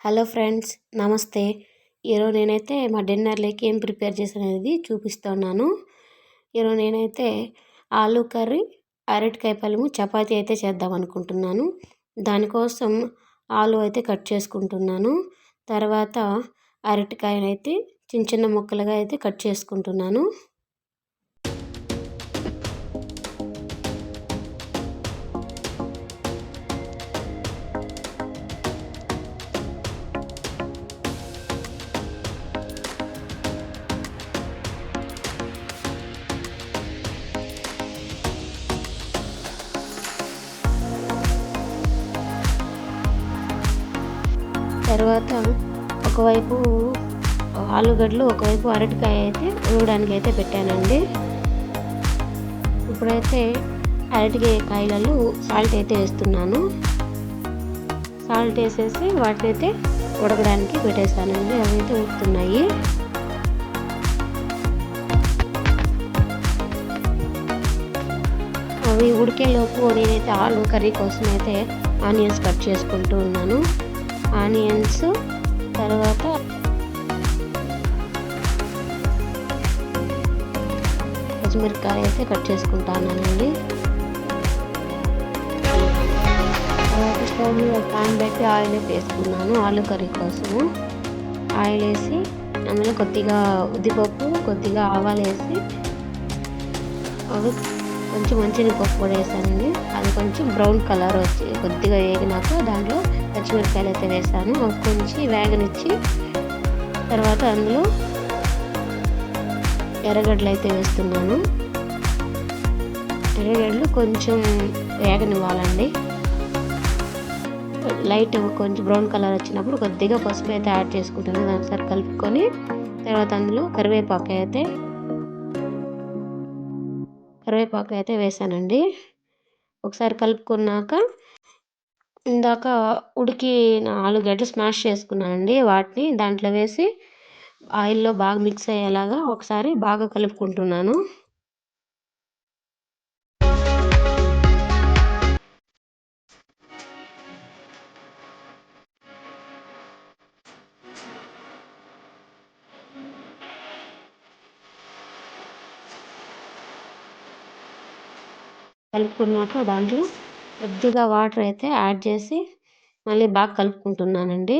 Hello friends నమస్తే. ఈరోజు నేనైతే మా డిన్నర్లోకి ఏం ప్రిపేర్ చేసినది చూపిస్తున్నాను. ఈరోజు నేనైతే ఆలు కర్రీ అరటికాయ పళ్ళము చపాతీ అయితే చేద్దాం అనుకుంటున్నాను. దానికోసం ఆలు అయితే కట్ చేసుకుంటున్నాను. తర్వాత అరటికాయనైతే చిన్న చిన్న ముక్కలుగా అయితే కట్ చేసుకుంటున్నాను. తర్వాత ఒకవైపు ఆలుగడ్డలు ఒకవైపు అరటికాయ అయితే ఉడవడానికి అయితే పెట్టానండి. ఇప్పుడైతే అరటికాయ కాయలలో సాల్ట్ అయితే వేస్తున్నాను. సాల్ట్ వేసేసి వాటిని అయితే ఉడకడానికి పెట్టేస్తానండి అవి అయితే ఉడుకుతున్నాయి. అవి ఉడికేలోపు నేనైతే ఆలు కర్రీ కోసం అయితే ఆనియన్స్ కట్ చేసుకుంటూ ఉన్నాను. ఆనియన్స్ తర్వాత పచ్చిమిరపకాయ అయితే కట్ చేసుకుంటానండి. తర్వాత స్టవ్ మీద ప్యాన్ పెట్టి ఆయిల్ అయితే వేసుకున్నాను ఆలు కర్రీ కోసము. ఆయిల్ వేసి అందులో కొద్దిగా ఉద్దిపప్పు కొద్దిగా ఆవాలు వేసి అవి కొంచెం మంచిగా పప్పు కూడా వేసానండి. అది కొంచెం బ్రౌన్ కలర్ వచ్చి కొద్దిగా వేగినాక దాంట్లో పచ్చిమిరపకాయలు అయితే వేసాను. కొంచెం వేగనిచ్చి తర్వాత అందులో ఎర్రగడ్డలు అయితే వేస్తున్నాను. ఎర్రగడ్డలు కొంచెం వేగనివ్వాలండి. లైట్ కొంచెం బ్రౌన్ కలర్ వచ్చినప్పుడు కొద్దిగా పసుపు అయితే యాడ్ చేసుకుంటున్నాను ఒకసారి కలుపుకొని తర్వాత అందులో కరివేపాకు అయితే కరివేపాకు అయితే వేసానండి. ఒకసారి కలుపుకున్నాక ఇందాక ఉడికి ఆలుగడ్డ స్మాష్ చేసుకున్నానండి. వాటిని దాంట్లో వేసి ఆయిల్లో బాగా మిక్స్ అయ్యేలాగా ఒకసారి బాగా కలుపుకుంటున్నాను. కలుపుకున్నాక దాంట్లో కొద్దిగా వాటర్ అయితే యాడ్ చేసి మళ్ళీ బాగా కలుపుకుంటున్నానండి.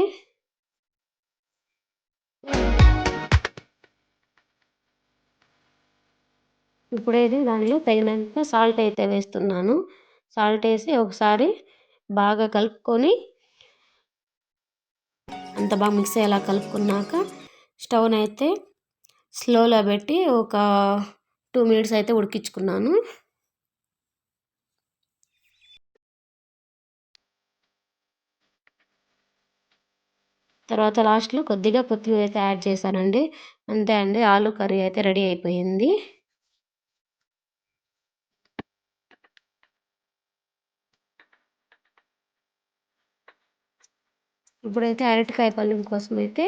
ఇప్పుడైతే దానిలో తగినంత సాల్ట్ అయితే వేస్తున్నాను. సాల్ట్ వేసి ఒకసారి బాగా కలుపుకొని అంత బాగా మిక్స్ అయ్యేలా కలుపుకున్నాక స్టవ్ని అయితే స్లోలో పెట్టి ఒక టూ మినిట్స్ అయితే ఉడికించుకున్నాను. తర్వాత లాస్ట్లో కొద్దిగా కొత్తిమీర అయితే యాడ్ చేశానండి. అంతే అండి ఆలు కర్రీ అయితే రెడీ అయిపోయింది. ఇప్పుడైతే అరటికాయ పళ్ళెం కోసం అయితే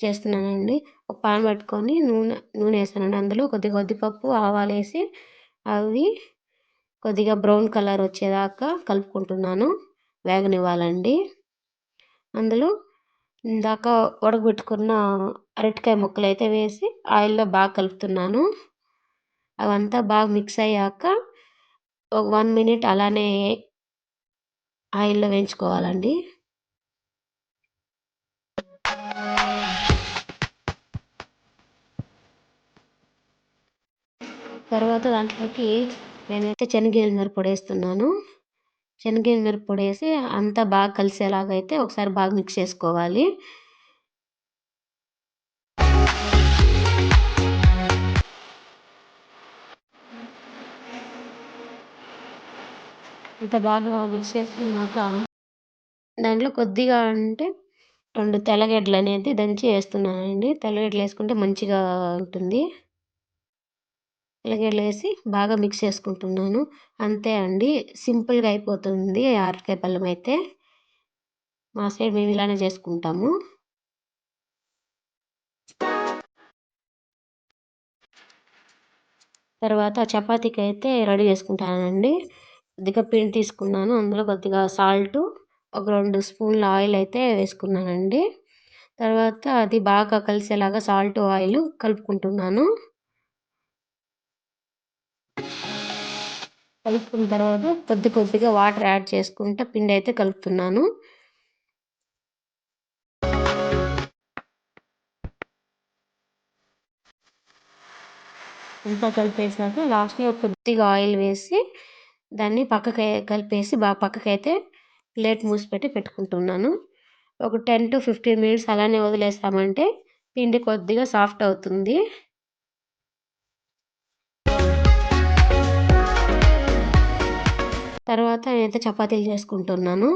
చేస్తున్నానండి. ఒక పాన్ పెట్టుకొని నూనె నూనె వేసానండి. అందులో కొద్దిగా కొద్దిపప్పు ఆవాలు వేసి అవి కొద్దిగా బ్రౌన్ కలర్ వచ్చేదాకా కలుపుకుంటున్నాను. వేగనివ్వాలండి. అందులో ఇందాక ఉడకబెట్టుకున్న అరటికాయ ముక్కలు అయితే వేసి ఆయిల్లో బాగా కలుపుతున్నాను. అవంతా బాగా మిక్స్ అయ్యాక ఒక వన్ మినిట్ అలానే ఆయిల్లో వేయించుకోవాలండి. తర్వాత దాంట్లోకి నేనైతే శనగ పొడి వేస్తున్నాను. శనగ పొడి వేసి అంతా బాగా కలిసేలాగా అయితే ఒకసారి బాగా మిక్స్ చేసుకోవాలి. అంత బాగా మిక్స్ చేసుకున్నాక దాంట్లో కొద్దిగా అంటే రెండు తెల్లగడ్డలు అనేది దంచి వేస్తున్నానండి. తెల్లగడ్డలు వేసుకుంటే మంచిగా ఉంటుంది. తెల్లగడ్డలు వేసి బాగా మిక్స్ చేసుకుంటున్నాను. అంతే అండి. సింపుల్గా అయిపోతుంది. అరటికాయ పళ్ళెం అయితే. మా సైడ్ మేము ఇలానే చేసుకుంటాము. తర్వాత చపాతీకి అయితే రెడీ చేసుకుంటానండి. కొద్దిగా పిండి తీసుకున్నాను. అందులో కొద్దిగా సాల్ట్ ఒక రెండు స్పూన్ల ఆయిల్ అయితే వేసుకున్నానండి. తర్వాత అది బాగా కలిసేలాగా సాల్ట్ ఆయిల్ కలుపుకుంటున్నాను. కలుపుకున్న తర్వాత కొద్ది కొద్దిగా వాటర్ యాడ్ చేసుకుంటా పిండి అయితే కలుపుతున్నాను. అంతా కలిపేసాక లాస్ట్లో కొద్దిగా ఆయిల్ వేసి దాన్ని పక్కకి కలిపేసి బాగా పక్కకైతే అయితే ప్లేట్ మూసి పెట్టి పెట్టుకుంటున్నాను. ఒక టెన్ టు ఫిఫ్టీన్ మినిట్స్ అలానే వదిలేసామంటే పిండి కొద్దిగా సాఫ్ట్ అవుతుంది. తర్వాత నేనైతే చపాతీలు చేసుకుంటున్నాను.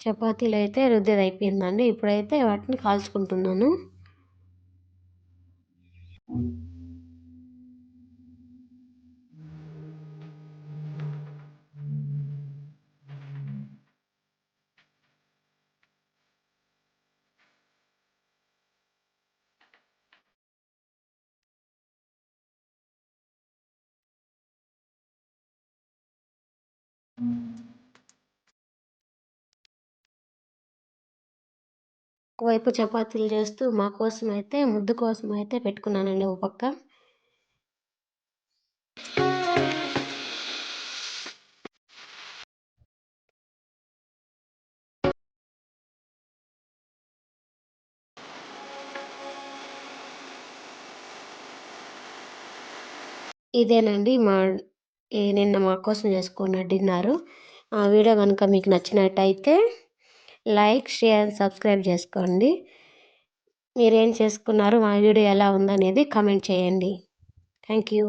చపాతీలు అయితే రుద్దేది అయిపోయిందండి ఇప్పుడైతే వాటిని కాల్చుకుంటున్నాను. ఒకవైపు చపాతీలు చేస్తూ మా కోసం అయితే ముద్దు కోసం అయితే పెట్టుకున్నానండి ఒక పక్క. ఇదేనండి మా నిన్న మా కోసం చేసుకున్న డిన్నరు. ఆ వీడియో కనుక మీకు నచ్చినట్టయితే లైక్ షేర్ సబ్స్క్రైబ్ చేసుకోండి. మీరేం చేసుకున్నారు? మా వీడియో ఎలా ఉందనేది కమెంట్ చేయండి. Thank you.